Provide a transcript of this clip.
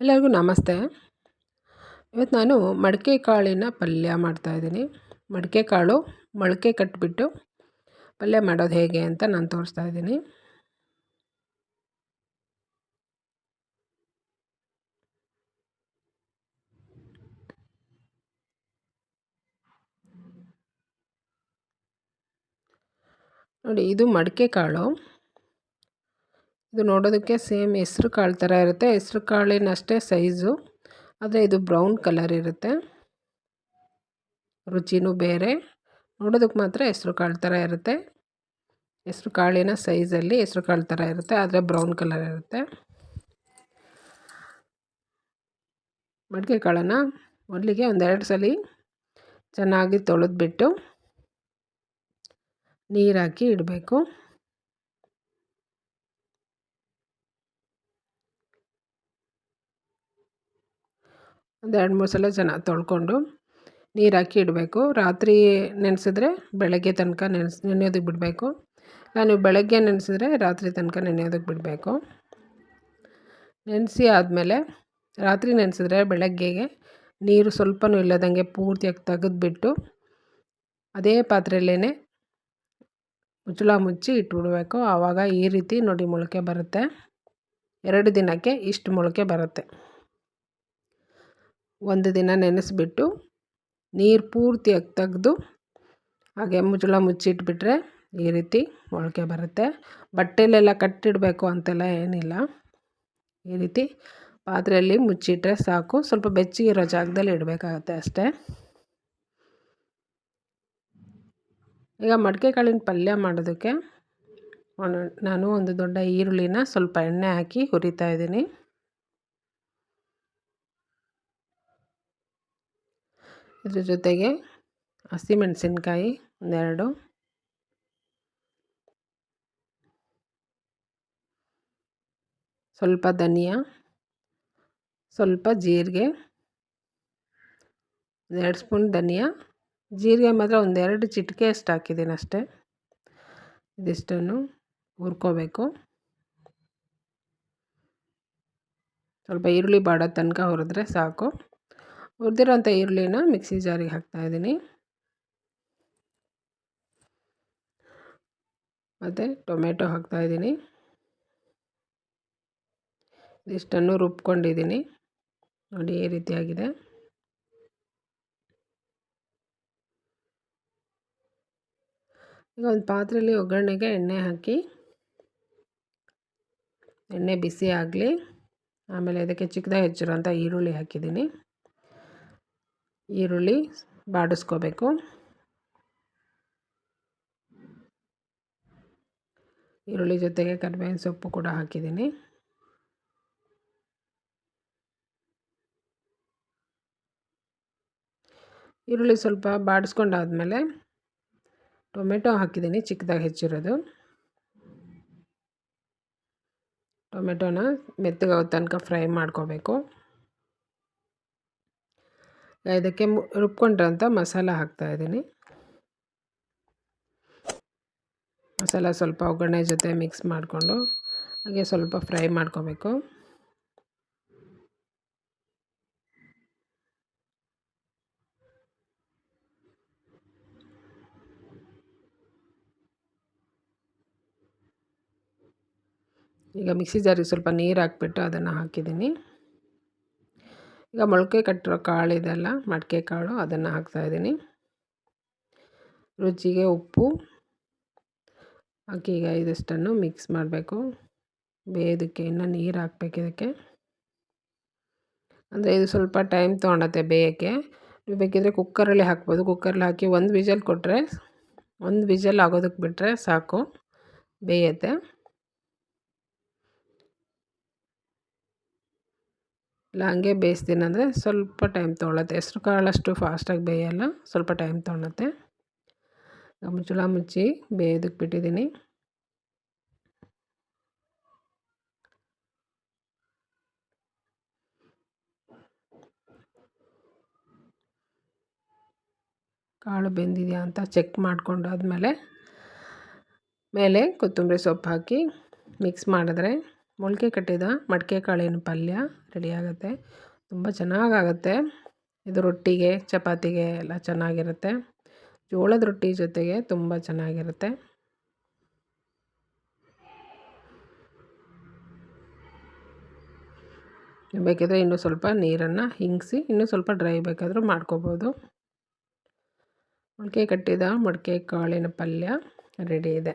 ಎಲ್ಲರಿಗೂ ನಮಸ್ತೆ. ಇವತ್ತು ನಾನು ಮಡಿಕೆ ಕಾಳಿನ ಪಲ್ಯ ಮಾಡ್ತಾಯಿದ್ದೀನಿ ಮಡಿಕೆ ಕಾಳು ಮೊಳಕೆ ಕಟ್ಬಿಟ್ಟು ಪಲ್ಯ ಮಾಡೋದು ಹೇಗೆ ಅಂತ ನಾನು ತೋರಿಸ್ತಾ ಇದ್ದೀನಿ. ನೋಡಿ, ಇದು ಮಡಿಕೆ ಕಾಳು. ಇದು ನೋಡೋದಕ್ಕೆ ಸೇಮ್ ಹೆಸ್ರು ಕಾಳು ಥರ ಇರುತ್ತೆ. ಹೆಸ್ರು ಕಾಳಿನಷ್ಟೇ ಸೈಜು. ಆದರೆ ಇದು ಬ್ರೌನ್ ಕಲರ್ ಇರುತ್ತೆ. ರುಚಿನೂ ಬೇರೆ. ನೋಡೋದಕ್ಕೆ ಮಾತ್ರ ಹೆಸ್ರು ಕಾಳು ಥರ ಇರುತ್ತೆ. ಹೆಸ್ರು ಕಾಳಿನ ಸೈಜಲ್ಲಿ ಹೆಸ್ರು ಕಾಳು ಥರ ಇರುತ್ತೆ. ಆದರೆ ಬ್ರೌನ್ ಕಲರ್ ಇರುತ್ತೆ. ಮಡಿಕೆ ಕಾಳನ್ನು ಮೊದಲಿಗೆ ಒಂದೆರಡು ಸಲ ಚೆನ್ನಾಗಿ ತೊಳೆದ್ಬಿಟ್ಟು ನೀರಾಕಿ ಇಡಬೇಕು. ಒಂದು ಎರಡು ಮೂರು ಸಲ ಜನ ತೊಳ್ಕೊಂಡು ನೀರು ಹಾಕಿ ಇಡಬೇಕು. ರಾತ್ರಿ ನೆನೆಸಿದ್ರೆ ಬೆಳಗ್ಗೆ ತನಕ ನೆನೆಸ್, ನೆನೆಯೋದಕ್ಕೆ ಬಿಡಬೇಕು. ನಾನು ಬೆಳಗ್ಗೆ ನೆನೆಸಿದ್ರೆ ರಾತ್ರಿ ತನಕ ನೆನೆಯೋದಕ್ಕೆ ಬಿಡಬೇಕು. ನೆನೆಸಿ ಆದಮೇಲೆ ರಾತ್ರಿ ನೆನೆಸಿದ್ರೆ ಬೆಳಗ್ಗೆಗೆ ನೀರು ಸ್ವಲ್ಪನೂ ಇಲ್ಲದಂಗೆ ಪೂರ್ತಿಯಾಗಿ ತೆಗೆದುಬಿಟ್ಟು ಅದೇ ಪಾತ್ರೆಯಲ್ಲೇ ಮುಚ್ಚಳ ಮುಚ್ಚಿ ಇಟ್ಬಿಡಬೇಕು. ಆವಾಗ ಈ ರೀತಿ ನೋಡಿ ಮೊಳಕೆ ಬರುತ್ತೆ. ಎರಡು ದಿನಕ್ಕೆ ಇಷ್ಟು ಮೊಳಕೆ ಬರುತ್ತೆ. ಒಂದು ದಿನ ನೆನೆಸಿಬಿಟ್ಟು ನೀರು ಪೂರ್ತಿಯಾಗಿ ತೆಗೆದು, ಹಾಗೆ ಮುಚ್ಚಳ ಮುಚ್ಚಿಟ್ಬಿಟ್ರೆ ಈ ರೀತಿ ಮೊಳಕೆ ಬರುತ್ತೆ. ಬಟ್ಟೆಲೆಲ್ಲ ಕಟ್ಟಿಡಬೇಕು ಅಂತೆಲ್ಲ ಏನಿಲ್ಲ. ಈ ರೀತಿ ಪಾತ್ರೆಯಲ್ಲಿ ಮುಚ್ಚಿಟ್ರೆ ಸಾಕು. ಸ್ವಲ್ಪ ಬೆಚ್ಚಗಿರೋ ಜಾಗದಲ್ಲಿ ಇಡಬೇಕಾಗತ್ತೆ ಅಷ್ಟೇ. ಈಗ ಮಡಿಕೆ ಕಾಳಿನ ಪಲ್ಯ ಮಾಡೋದಕ್ಕೆ, ನಾನು ಒಂದು ದೊಡ್ಡ ಈರುಳ್ಳಿನ ಸ್ವಲ್ಪ ಎಣ್ಣೆ ಹಾಕಿ ಹುರಿತಾ ಇದ್ದೀನಿ. ಇದ್ರ ಜೊತೆಗೆ ಹಸಿಮೆಣಸಿನ್ಕಾಯಿ ಒಂದೆರಡು. ಸ್ವಲ್ಪ ಧನಿಯಾ, ಸ್ವಲ್ಪ ಜೀರಿಗೆ ಎರಡು ಸ್ಪೂನ್ ಧನಿಯಾ. ಜೀರಿಗೆ ಮಾತ್ರ ಒಂದೆರಡು ಚಿಟಿಕೆ ಅಷ್ಟು ಹಾಕಿದ್ದೀನಿ ಅಷ್ಟೇ. ಇದಿಷ್ಟನ್ನು ಹುರ್ಕೋಬೇಕು. ಸ್ವಲ್ಪ ಈರುಳ್ಳಿ ಬಾಡೋ ತನಕ ಹುರಿದ್ರೆ ಸಾಕು. ಹುರಿದಿರೋಂಥ ಈರುಳ್ಳಿನ ಮಿಕ್ಸಿ ಜಾರಿಗೆ ಹಾಕ್ತಾಯಿದ್ದೀನಿ ಮತ್ತು ಟೊಮೆಟೊ ಹಾಕ್ತಾಯಿದ್ದೀನಿ ಇದಿಷ್ಟನ್ನು ರುಬ್ಕೊಂಡಿದ್ದೀನಿ. ನೋಡಿ ಈ ರೀತಿಯಾಗಿದೆ. ಈಗ ಒಂದು ಪಾತ್ರೆಯಲ್ಲಿ ಒಗ್ಗರಣೆಗೆ ಎಣ್ಣೆ ಹಾಕಿ, ಎಣ್ಣೆ ಬಿಸಿ ಆಗಲಿ, ಆಮೇಲೆ ಅದಕ್ಕೆ ಚಿಕ್ಕದಾಗಿ ಹೆಚ್ಚಿರೋಂಥ ಈರುಳ್ಳಿ ಹಾಕಿದ್ದೀನಿ. ಈರುಳ್ಳಿ ಬಾಡಿಸ್ಕೋಬೇಕು. ಈರುಳ್ಳಿ ಜೊತೆಗೆ ಕರಿಬೇವಿನ ಸೊಪ್ಪು ಕೂಡ ಹಾಕಿದ್ದೀನಿ. ಈರುಳ್ಳಿ ಸ್ವಲ್ಪ ಬಾಡಿಸ್ಕೊಂಡಾದ್ಮೇಲೆ ಟೊಮೆಟೊ ಹಾಕಿದ್ದೀನಿ, ಚಿಕ್ಕದಾಗಿ ಹೆಚ್ಚಿರೋದು. ಟೊಮೆಟೊನ ಮೆತ್ತಗಾಗೋ ತನಕ ಫ್ರೈ ಮಾಡ್ಕೋಬೇಕು. ಇದಕ್ಕೆ ರುಬ್ಕೊಂಡಿರೋಂಥ ಮಸಾಲ ಹಾಕ್ತಾಯಿದ್ದೀನಿ ಮಸಾಲ ಸ್ವಲ್ಪ ಒಗ್ಗರಣೆ ಜೊತೆ ಮಿಕ್ಸ್ ಮಾಡಿಕೊಂಡು, ಹಾಗೆ ಸ್ವಲ್ಪ ಫ್ರೈ ಮಾಡ್ಕೋಬೇಕು. ಈಗ ಮಿಕ್ಸಿ ಜಾರಿಗೆ ಸ್ವಲ್ಪ ನೀರು ಹಾಕ್ಬಿಟ್ಟು ಅದನ್ನು ಹಾಕಿದ್ದೀನಿ. ಈಗ ಮೊಳಕೆ ಕಟ್ಟಿರೋ ಕಾಳಿದೆಲ್ಲ ಮಡಿಕೆ ಕಾಳು ಅದನ್ನು ಹಾಕ್ತಾಯಿದ್ದೀನಿ ರುಚಿಗೆ ಉಪ್ಪು. ಹಾಕಿ ಈಗ ಇದಷ್ಟನ್ನು ಮಿಕ್ಸ್ ಮಾಡಬೇಕು. ಬೇಯೋದಕ್ಕೆ ಇನ್ನು ನೀರು ಹಾಕ್ಬೇಕು ಇದಕ್ಕೆ. ಅಂದರೆ ಇದು ಸ್ವಲ್ಪ ಟೈಮ್ ತೊಗೊಂಡತ್ತೆ ಬೇಯೋಕ್ಕೆ. ನೀವು ಬೇಕಿದ್ದರೆ ಕುಕ್ಕರಲ್ಲಿ ಹಾಕ್ಬೋದು. ಕುಕ್ಕರಲ್ಲಿ ಹಾಕಿ ಒಂದು ವಿಜಲ್ ಕೊಟ್ಟರೆ ಒಂದು ವಿಜಲ್ ಆಗೋದಕ್ಕೆ ಬಿಟ್ಟರೆ ಸಾಕು. ಬೇಯುತ್ತೆ. ಹಂಗೆ ಬೇಯಿಸ್ತೀನಿ. ಅಂದರೆ ಸ್ವಲ್ಪ ಟೈಮ್ ತೊಗೊಳತ್ತೆ ಹೆಸ್ರು ಕಾಳಷ್ಟು ಫಾಸ್ಟಾಗಿ ಬೇಯಲ್ಲ, ಸ್ವಲ್ಪ ಟೈಮ್ ತೊಗೊಳತ್ತೆ ಮುಚ್ಚಳ ಮುಚ್ಚಿ ಬೇಯೋದಕ್ಕೆ ಬಿಟ್ಟಿದ್ದೀನಿ ಕಾಳು ಬೆಂದಿದೆಯಾ ಅಂತ ಚೆಕ್ ಮಾಡಿಕೊಂಡಾದ್ಮೇಲೆ ಮೇಲೆ ಕೊತ್ತಂಬರಿ ಸೊಪ್ಪು ಹಾಕಿ ಮಿಕ್ಸ್ ಮಾಡಿದ್ರೆ ಮೊಳಕೆ ಕಟ್ಟಿದ ಮಡಿಕೆ ಕಾಳಿನ ಪಲ್ಯ ರೆಡಿಯಾಗುತ್ತೆ ತುಂಬ ಚೆನ್ನಾಗಾಗುತ್ತೆ. ಇದು ರೊಟ್ಟಿಗೆ, ಚಪಾತಿಗೆ ಎಲ್ಲ ಚೆನ್ನಾಗಿರುತ್ತೆ. ಜೋಳದ ರೊಟ್ಟಿ ಜೊತೆಗೆ ತುಂಬ ಚೆನ್ನಾಗಿರುತ್ತೆ. ಬೇಕಿದ್ರೆ ಇನ್ನೂ ಸ್ವಲ್ಪ ನೀರನ್ನು ಹಿಂಗಿಸಿ, ಇನ್ನೂ ಸ್ವಲ್ಪ ಡ್ರೈ ಬೇಕಾದರೂ ಮಾಡ್ಕೋಬೋದು. ಮೊಳಕೆ ಕಟ್ಟಿದ ಮೊಳಕೆ ಕಾಳಿನ ಪಲ್ಯ ರೆಡಿ ಇದೆ.